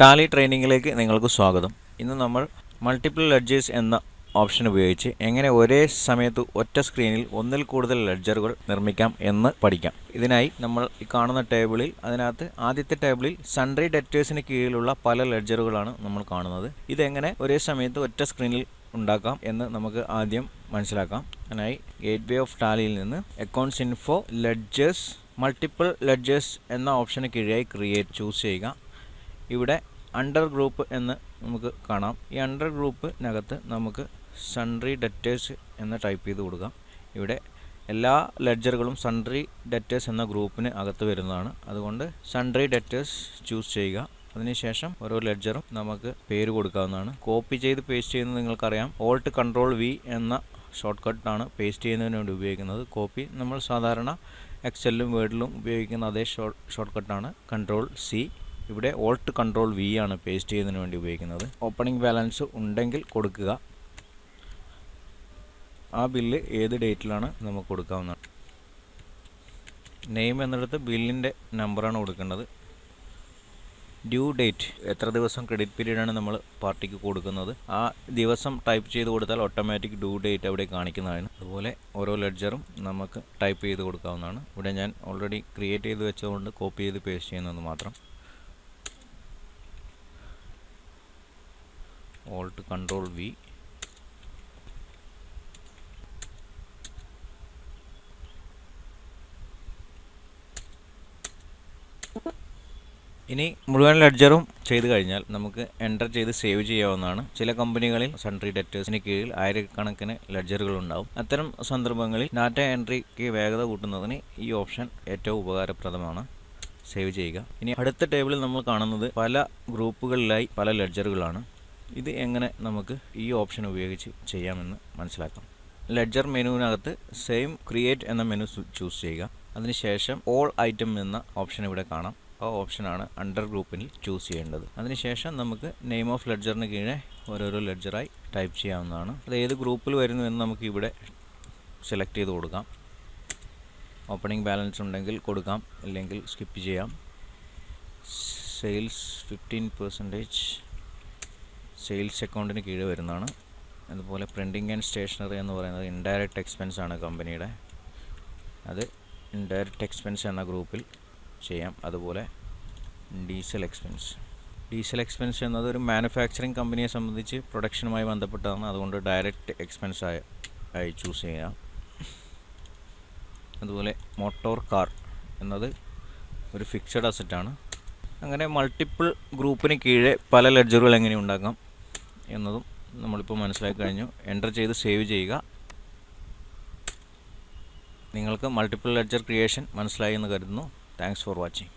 Tally ട്രെയിനിങ്ങിലേക്ക് നിങ്ങൾക്ക് സ്വാഗതം. ഇന്ന് നമ്മൾ മൾട്ടിപ്പിൾ ലഡ്ജേഴ്സ് എന്ന ഓപ്ഷൻ ഉപയോഗിച്ച് എങ്ങനെ ഒരേ സമയത്ത് ഒറ്റ സ്ക്രീനിൽ ഒന്നിൽ കൂടുതൽ ലഡ്ജറുകൾ നിർമ്മിക്കാം എന്ന് പഠിക്കാം. ഇതിനായി നമ്മൾ ഈ കാണുന്ന ടേബിളിൽ അതിനകത്ത് ആദ്യത്തെ ടേബിളിൽ സൺഡ്രി ഡെറ്റേഴ്സിന് കീഴിലുള്ള പല ലഡ്ജറുകളാണ് നമ്മൾ കാണുന്നത്. ഇതെങ്ങനെ ഒരേ സമയത്ത് ഒറ്റ സ്ക്രീനിൽ ഉണ്ടാക്കാം എന്ന് നമുക്ക് ആദ്യം മനസ്സിലാക്കാം. അതിനായി ഗേറ്റ് വേ ഓഫ് ടാലിയിൽ നിന്ന് accounts info ledgers multiple ledgers എന്ന ഓപ്ഷന് കീഴായി ക്രിയേറ്റ് ചൂസ് ചെയ്യുക. ഇവിടെ അണ്ടർ ഗ്രൂപ്പ് എന്ന് നമുക്ക് കാണാം. ഈ അണ്ടർ ഗ്രൂപ്പിനകത്ത് നമുക്ക് സൺട്രി ഡെറ്റേഴ്സ് എന്ന് ടൈപ്പ് ചെയ്ത് കൊടുക്കാം. ഇവിടെ എല്ലാ ലെഡ്ജറുകളും സൺട്രി ഡെറ്റേഴ്സ് എന്ന ഗ്രൂപ്പിന് അകത്ത് വരുന്നതാണ്. അതുകൊണ്ട് സൺട്രി ഡെറ്റേഴ്സ് ചൂസ് ചെയ്യുക. അതിനുശേഷം ഓരോ ലെഡ്ജറും നമുക്ക് പേര് കൊടുക്കാവുന്നതാണ്. കോപ്പി ചെയ്ത് പേസ്റ്റ് ചെയ്യുന്നത് നിങ്ങൾക്കറിയാം. ഓൾട്ട് കൺട്രോൾ വി എന്ന ഷോർട്ട് കട്ടാണ് പേസ്റ്റ് ചെയ്യുന്നതിന് വേണ്ടി ഉപയോഗിക്കുന്നത്. കോപ്പി നമ്മൾ സാധാരണ എക്സലിലും വേർഡിലും ഉപയോഗിക്കുന്ന അതേ ഷോർട്ട് ഷോർട്ട് കട്ടാണ് കൺട്രോൾ സി ഇവിടെ ഓൾട്ട് കൺട്രോൾ വി ആണ് പേസ്റ്റ് ചെയ്യുന്നതിന് വേണ്ടി ഉപയോഗിക്കുന്നത്. ഓപ്പണിംഗ് ബാലൻസ് ഉണ്ടെങ്കിൽ കൊടുക്കുക. ആ ബില്ല് ഏത് ഡേറ്റിലാണ് നമുക്ക് കൊടുക്കാവുന്നത്? നെയിം എന്നിടത്ത് ബില്ലിന്റെ നമ്പറാണ് കൊടുക്കേണ്ടത്. ഡ്യൂ ഡേറ്റ് എത്ര ദിവസം ക്രെഡിറ്റ് പീരീഡാണ് നമ്മൾ പാർട്ടിക്ക് കൊടുക്കുന്നത്? ആ ദിവസം ടൈപ്പ് ചെയ്ത് കൊടുത്താൽ ഓട്ടോമാറ്റിക് ഡ്യൂ ഡേറ്റ് അവിടെ കാണിക്കുന്നതാണ്. അതുപോലെ ഓരോ ലെഡ്ജറും നമുക്ക് ടൈപ്പ് ചെയ്ത് കൊടുക്കാവുന്നതാണ്. ഇവിടെ ഞാൻ ഓൾറെഡി ക്രിയേറ്റ് ചെയ്ത് വെച്ചതുകൊണ്ട് കോപ്പി ചെയ്ത് പേസ്റ്റ് ചെയ്യുന്നത് മാത്രം. ഓൾട്ട് കൺട്രോൾ വി ഇനി മുഴുവൻ ലെഡ്ജറും ചെയ്ത് കഴിഞ്ഞാൽ നമുക്ക് എന്റർ ചെയ്ത് സേവ് ചെയ്യാവുന്നതാണ്. ചില കമ്പനികളിൽ സൺട്രി ഡെറ്റേഴ്സിന് കീഴിൽ ആയിരക്കണക്കിന് ലെഡ്ജറുകൾ ഉണ്ടാവും അത്തരം സന്ദർഭങ്ങളിൽ ഡാറ്റ എൻട്രിക്ക് വേഗത കൂട്ടുന്നതിന് ഈ ഓപ്ഷൻ ഏറ്റവും ഉപകാരപ്രദമാണ്. സേവ് ചെയ്യുക. ഇനി അടുത്ത ടേബിളിൽ നമ്മൾ കാണുന്നത് പല ഗ്രൂപ്പുകളിലായി പല ലെഡ്ജറുകളാണ് ഇത് എങ്ങനെ നമുക്ക് ഈ ഓപ്ഷൻ ഉപയോഗിച്ച് ചെയ്യാമെന്ന് മനസ്സിലാക്കാം. ലെഡ്ജർ മെനുവിനകത്ത് സെയിം ക്രിയേറ്റ് എന്ന മെനു ചൂസ് ചെയ്യുക. അതിനുശേഷം ഓൾ ഐറ്റം എന്ന ഓപ്ഷൻ ഇവിടെ കാണാം. ആ ഓപ്ഷനാണ് അണ്ടർ ഗ്രൂപ്പിൽ ചൂസ് ചെയ്യേണ്ടത്. അതിനുശേഷം നമുക്ക് നെയിം ഓഫ് ലെഡ്ജറിന് കീഴെ ഓരോരോ ലെഡ്ജറായി ടൈപ്പ് ചെയ്യാവുന്നതാണ്. അത് ഏത് ഗ്രൂപ്പിൽ വരുന്നു എന്ന് നമുക്ക് ഇവിടെ സെലക്ട് ചെയ്ത് കൊടുക്കാം. ഓപ്പണിംഗ് ബാലൻസ് ഉണ്ടെങ്കിൽ കൊടുക്കാം. ഇല്ലെങ്കിൽ സ്കിപ്പ് ചെയ്യാം. സെയിൽസ് ഫിഫ്റ്റീൻ പെർസെന്റേജ് സെയിൽസ് അക്കൗണ്ടിന് കീഴ് വരുന്നതാണ്. അതുപോലെ പ്രിന്റിങ് ആൻഡ് സ്റ്റേഷനറി എന്ന് പറയുന്നത് ഇൻഡയറക്റ്റ് എക്സ്പെൻസ് ആണ് കമ്പനിയുടെ. അത് ഇൻഡയറക്റ്റ് എക്സ്പെൻസ് എന്ന ഗ്രൂപ്പിൽ ചെയ്യാം. അതുപോലെ ഡീസൽ എക്സ്പെൻസ് ഡീസൽ എക്സ്പെൻസ് എന്നത് ഒരു മാനുഫാക്ചറിങ് കമ്പനിയെ സംബന്ധിച്ച് പ്രൊഡക്ഷനുമായി ബന്ധപ്പെട്ടതാണ്. അതുകൊണ്ട് ഡയറക്റ്റ് എക്സ്പെൻസ് ആയി ആയി ചൂസ് ചെയ്യാം. അതുപോലെ മോട്ടോർ കാർ എന്നത് ഒരു ഫിക്സഡ് അസറ്റാണ് അങ്ങനെ മൾട്ടിപ്പിൾ ഗ്രൂപ്പിന് കീഴെ പല ലെഡ്ജറുകൾ എങ്ങനെ ഉണ്ടാക്കാം? എന്നതും നമ്മളിപ്പോൾ മനസ്സിലാക്കി കഴിഞ്ഞു. എന്റർ ചെയ്ത് സേവ് ചെയ്യുക. നിങ്ങൾക്ക് മൾട്ടിപ്പിൾ ലെഡ്ജർ ക്രിയേഷൻ മനസ്സിലായി എന്ന് കരുതുന്നു. Thanks for watching